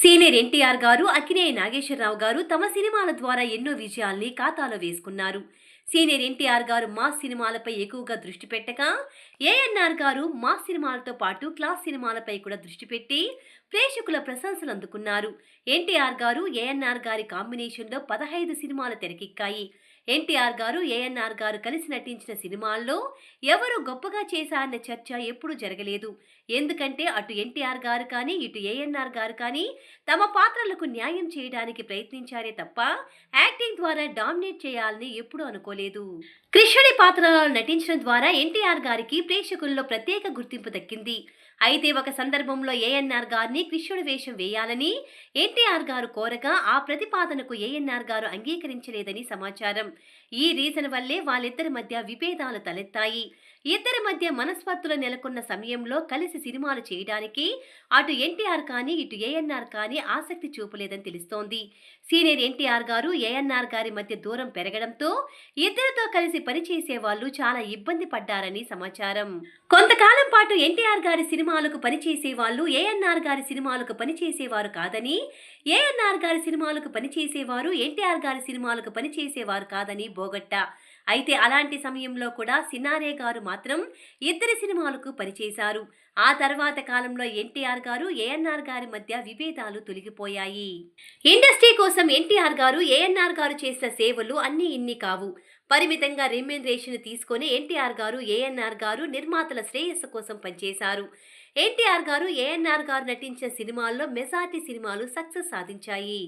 Senior NTR గారు అక్కినేయ నాగేశ్వరరావు గారు తమ సినిమాల ద్వారా ఎన్నో విజయాల్ని ఖాతాలో వేసుకున్నారు. సీనియర్ ఎన్టీఆర్ గారు మా సినిమాలపై ఎక్కువగా దృష్టి పెట్టగా ఏఎన్ఆర్ గారు మా సినిమాలతో పాటు క్లాస్ సినిమాలపై కూడా దృష్టి పెట్టి ప్రేక్షకుల ప్రశంసలు అందుకున్నారు. ఎన్టీఆర్ గారు ఏఎన్ఆర్ గారి కాంబినేషన్లో పదహైదు సినిమాలు తెరకెక్కాయి. ఎన్టీఆర్ గారు ఏఎన్ఆర్ గారు కలిసి నటించిన సినిమాల్లో ఎవరు గొప్పగా చేశారన్న చర్చ ఎప్పుడూ జరగలేదు. ఎందుకంటే అటు ఎన్టీఆర్ గారు కానీ ఇటు ఏఎన్ఆర్ గారు కానీ తమ పాత్రలకు న్యాయం చేయడానికి ప్రయత్నించారే తప్ప యాక్టింగ్ ద్వారా డామినేట్ చేయాలని ఎప్పుడూ అనుకోలేదు. కృష్ణుడి పాత్రలో నటించడం ద్వారా ఎన్టీఆర్ గారికి ప్రేక్షకుల్లో ప్రత్యేక గుర్తింపు దక్కింది. అయితే ఒక సందర్భంలో ఏఎన్ఆర్ గారిని కృష్ణుడి వేషం వేయాలని ఎన్టీఆర్ గారు కోరగా ఆ ప్రతిపాదనకు ఏఎన్ఆర్ గారు అంగీకరించలేదని సమాచారం. ఈ రీజన్ వల్లే వాళ్ళిద్దరి మధ్య విభేదాలు తలెత్తాయి. ఇద్దరి మధ్య మనస్పర్ధలు నెలకొన్న సమయంలో కలిసి సినిమాలు చేయడానికి అటు ఎన్టీఆర్ కానీ ఇటు ఏఎన్ఆర్ కానీ ఆసక్తి చూపలేదని తెలుస్తోంది. సీనియర్ ఎన్టీఆర్ గారు ఏఎన్ఆర్ గారి మధ్య దూరం పెరగడంతో ఇద్దరితో కలిసి పనిచేసే వాళ్ళు చాలా ఇబ్బంది పడ్డారని సమాచారం. కొంతకాలం పాటు ఎన్టీఆర్ గారి సినిమాలకు పనిచేసే వాళ్ళు ఏఎన్ఆర్ గారి సినిమాలకు పనిచేసేవారు కాదని ఏఎన్ఆర్ గారి సినిమాలకు పనిచేసేవారు ఎన్టీఆర్ గారి సినిమాలకు పనిచేసేవారు కాదని బోగట్ట. అయితే అలాంటి సమయంలో కూడా సినారే గారు మాత్రం ఇద్దరి సినిమాలకు పనిచేశారు. ఆ తర్వాత కాలంలో ఎన్టీఆర్ గారు ఏఎన్ఆర్ గారి మధ్య విభేదాలు తొలగిపోయాయి. ఇండస్ట్రీ కోసం ఎన్టీఆర్ గారు ఏఎన్ఆర్ గారు చేసిన సేవలు అన్నీ ఇన్ని కావు. పరిమితంగా రెమ్యూనరేషన్ తీసుకొని ఎన్టీఆర్ గారు ఏఎన్ఆర్ గారు నిర్మాతల శ్రేయస్సు కోసం పనిచేశారు. ఎన్టీఆర్ గారు ఏఎన్ఆర్ గారు నటించిన సినిమాల్లో మెజార్టీ సినిమాలు సక్సెస్ సాధించాయి.